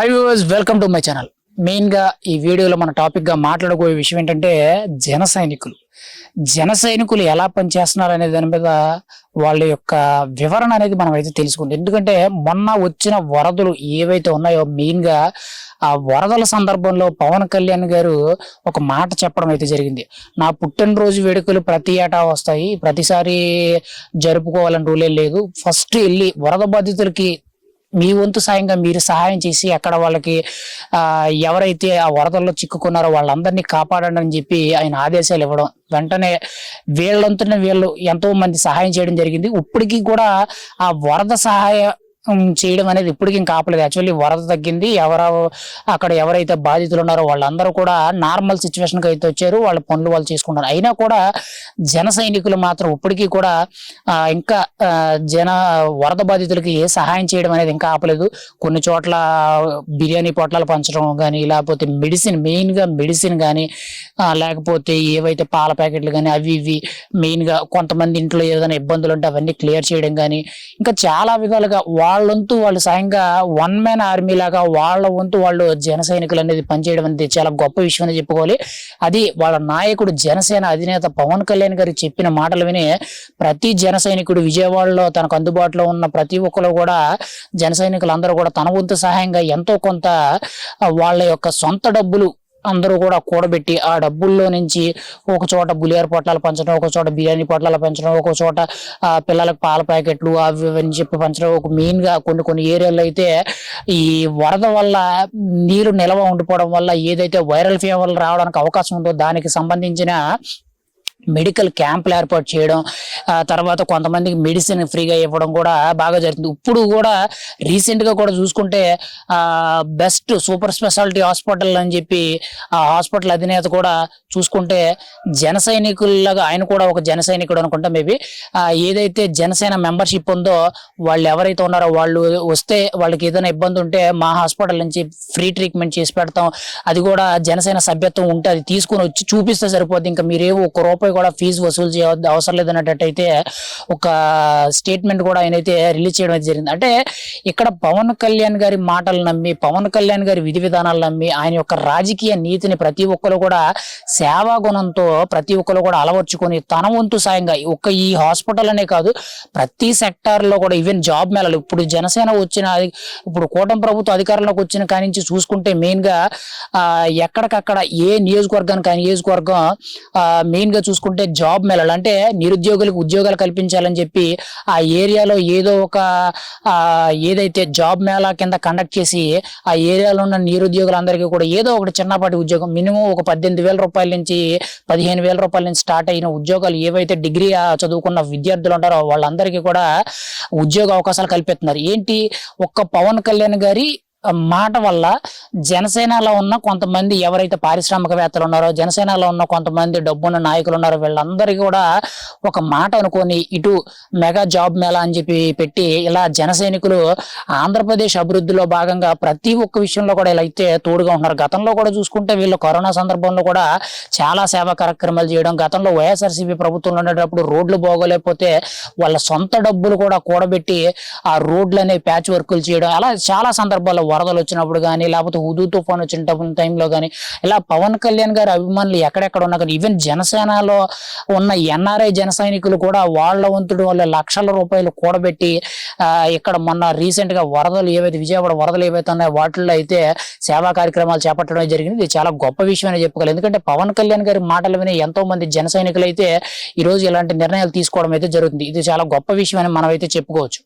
Hi viewers welcome to my channel మెయిన్గా ఈ వీడియోలో మన టాపిక్గా విషయం ఏంటంటే జన సైనికులు. జన సైనికులు ఎలా పనిచేస్తున్నారు అనే దాని మీద వాళ్ళ యొక్క వివరణ అనేది మనం అయితే తెలుసుకుంటాం. ఎందుకంటే మొన్న వచ్చిన వరదలు ఏవైతే ఉన్నాయో మెయిన్గా ఆ వరదల సందర్భంలో పవన్ కళ్యాణ్ గారు ఒక మాట చెప్పడం అయితే జరిగింది. నా పుట్టినరోజు వేడుకలు ప్రతి ఏటా వస్తాయి ప్రతిసారి జరుపుకోవాలని రూలే లేదు. ఫస్ట్ వెళ్ళి వరద బాధితులకి మీ వంతు సాయంగా మీరు సహాయం చేసి అక్కడ వాళ్ళకి ఆ ఎవరైతే ఆ వరదల్లో చిక్కుకున్నారో వాళ్ళందరినీ కాపాడండి అని చెప్పి ఆయన ఆదేశాలు ఇవ్వడం. వెంటనే వీళ్ళంతున్న వీళ్ళు ఎంతో మంది సహాయం చేయడం జరిగింది. ఇప్పటికీ కూడా ఆ వరద సహాయ చేయడం అనేది ఇప్పటికి ఇంకా ఆపలేదు. యాక్చువల్లీ వరద తగ్గింది. ఎవరు అక్కడ ఎవరైతే బాధితులు ఉన్నారో వాళ్ళందరూ కూడా నార్మల్ సిచ్యువేషన్కి అయితే వచ్చారు. వాళ్ళ పనులు వాళ్ళు చేసుకుంటారు అయినా కూడా జన సైనికులు మాత్రం ఇప్పటికీ కూడా ఇంకా జన వరద బాధితులకి ఏ సహాయం చేయడం అనేది ఇంకా ఆపలేదు. కొన్ని చోట్ల బిర్యానీ పొట్లాలు పంచడం కానీ లేకపోతే మెడిసిన్ మెయిన్గా మెడిసిన్ కానీ లేకపోతే ఏవైతే పాల ప్యాకెట్లు కానీ అవి ఇవి మెయిన్గా కొంతమంది ఇంట్లో ఏదైనా ఇబ్బందులు ఉంటే అవన్నీ క్లియర్ చేయడం కానీ ఇంకా చాలా విధాలుగా వాళ్ళ వాళ్ళు సాయంగా వన్ మ్యాన్ ఆర్మీ లాగా వాళ్ళ వంతు వాళ్ళు జన సైనికులు అనేది పనిచేయడం అనేది చాలా గొప్ప విషయం అని చెప్పుకోవాలి. అది వాళ్ళ నాయకుడు జనసేన అధినేత పవన్ కళ్యాణ్ గారు చెప్పిన మాటలు విని ప్రతి జన సైనికుడు విజయవాడలో తనకు అందుబాటులో ఉన్న ప్రతి ఒక్కరు కూడా జన సైనికులు అందరూ కూడా తన వంతు సహాయంగా ఎంతో కొంత వాళ్ళ యొక్క సొంత డబ్బులు అందరూ కూడా కూడబెట్టి ఆ డబ్బుల్లో నుంచి ఒక చోట బులియార్ పొట్లాలు పంచడం ఒక చోట బిర్యానీ పొట్లాలు పంచడం ఒక చోట పిల్లలకు పాల ప్యాకెట్లు అవి అని చెప్పి పంచడం. ఒక మెయిన్గా కొన్ని కొన్ని ఏరియాల్లో అయితే ఈ వరద వల్ల నీరు నిల్వ ఉండిపోవడం వల్ల ఏదైతే వైరల్ ఫీవర్లు రావడానికి అవకాశం ఉందో దానికి సంబంధించిన మెడికల్ క్యాంపులు ఏర్పాటు చేయడం ఆ తర్వాత కొంతమందికి మెడిసిన్ ఫ్రీగా ఇవ్వడం కూడా బాగా జరుగుతుంది. ఇప్పుడు కూడా రీసెంట్గా కూడా చూసుకుంటే ఆ బెస్ట్ సూపర్ స్పెషాలిటీ హాస్పిటల్ అని చెప్పి ఆ హాస్పిటల్ అధినేత కూడా చూసుకుంటే జన సైనికుల్లాగా ఆయన కూడా ఒక జన సైనికుడు అనుకుంటా మేబీ ఏదైతే జనసేన మెంబర్షిప్ ఉందో వాళ్ళు ఎవరైతే ఉన్నారో వాళ్ళు వస్తే వాళ్ళకి ఏదైనా ఇబ్బంది ఉంటే మా హాస్పిటల్ నుంచి ఫ్రీ ట్రీట్మెంట్ చేసి పెడతాం. అది కూడా జనసేన సభ్యత్వం ఉంటే అది తీసుకుని వచ్చి చూపిస్తే సరిపోద్ది. ఇంకా మీరేవో ఒక రూపాయి కూడా ఫీజు వసూలు చేయ అవసరం లేదన్నట్టయితే ఒక స్టేట్మెంట్ కూడా ఆయన అయితే రిలీజ్ చేయడం అయితే జరిగింది. అంటే ఇక్కడ పవన్ కళ్యాణ్ గారి మాటలు నమ్మి పవన్ కళ్యాణ్ గారి విధి విధానాలు నమ్మి ఆయన యొక్క రాజకీయ నీతిని ప్రతి ఒక్కరు కూడా సేవా గుణంతో ప్రతి ఒక్కరు కూడా అలవర్చుకొని తన వంతు సాయంగా ఒక్క ఈ హాస్పిటల్ అనే కాదు ప్రతి సెక్టార్లో కూడా ఈవెన్ జాబ్ మేళలు ఇప్పుడు జనసేన వచ్చిన ఇప్పుడు కూటమి ప్రభుత్వ అధికారంలోకి వచ్చిన కాని నుంచి చూసుకుంటే మెయిన్గా ఎక్కడికక్కడ ఏ నియోజకవర్గానికి ఆ నియోజకవర్గం మెయిన్గా చూసుకుంటే జాబ్ మేళలు అంటే నిరుద్యోగులకు ఉద్యోగాలు కల్పించాలని చెప్పి ఆ ఏరియాలో ఏదో ఒక ఏదైతే జాబ్ మేళా కింద కండక్ట్ చేసి ఆ ఏరియాలో ఉన్న నిరుద్యోగులందరికీ కూడా ఏదో ఒకటి చిన్నపాటి ఉద్యోగం మినిమం ఒక పద్దెనిమిది వేల రూపాయల నుంచి పదిహేను వేల రూపాయల నుంచి స్టార్ట్ అయిన ఉద్యోగాలు ఏవైతే డిగ్రీ చదువుకున్న విద్యార్థులు ఉంటారో వాళ్ళందరికీ కూడా ఉద్యోగ అవకాశాలు కల్పిస్తున్నారు. ఏంటి? ఒక్క పవన్ కళ్యాణ్ గారి మాట వల్ల జనసేనలో ఉన్న కొంతమంది ఎవరైతే పారిశ్రామికవేత్తలు ఉన్నారో జనసేనలో ఉన్న కొంతమంది డబ్బున్న నాయకులు ఉన్నారో వీళ్ళందరికీ కూడా ఒక మాట అనుకొని ఇటు మెగా జాబ్ మేళా అని చెప్పి పెట్టి ఇలా జనసైనికులు ఆంధ్రప్రదేశ్ అభివృద్ధిలో భాగంగా ప్రతి ఒక్క విషయంలో కూడా ఇలా అయితే తోడుగా ఉన్నారు గతంలో కూడా చూసుకుంటే వీళ్ళు కరోనా సందర్భంలో కూడా చాలా సేవా కార్యక్రమాలు చేయడం గతంలో వైఎస్ఆర్సీపీ ప్రభుత్వంలో ఉండేటప్పుడు రోడ్లు బాగోలేకపోతే వాళ్ళ సొంత డబ్బులు కూడా కూడబెట్టి ఆ రోడ్లు అనే ప్యాచ్ వర్కులు చేయడం అలా చాలా సందర్భాల్లో వరదలు వచ్చినప్పుడు కానీ లేకపోతే హుదూ తుఫాన్ వచ్చినప్పుడు టైంలో కానీ ఇలా పవన్ కళ్యాణ్ గారి అభిమానులు ఎక్కడెక్కడ ఉన్నా కానీ ఈవెన్ జనసేనలో ఉన్న ఎన్ఆర్ఐ జన సైనికులు కూడా వాళ్ళ వంతుడు వాళ్ళ లక్షల రూపాయలు కూడబెట్టి ఇక్కడ మొన్న రీసెంట్గా వరదలు ఏవైతే విజయవాడ వరదలు ఏవైతే ఉన్నాయో వాటిల్లో అయితే సేవా కార్యక్రమాలు చేపట్టడం జరిగింది. ఇది చాలా గొప్ప విషయం అని చెప్పుకోవాలి. ఎందుకంటే పవన్ కళ్యాణ్ గారి మాటలు విని ఎంతో మంది జన సైనికులు అయితే ఈ రోజు ఇలాంటి నిర్ణయాలు తీసుకోవడం అయితే జరుగుతుంది. ఇది చాలా గొప్ప విషయం అని మనం అయితే చెప్పుకోవచ్చు.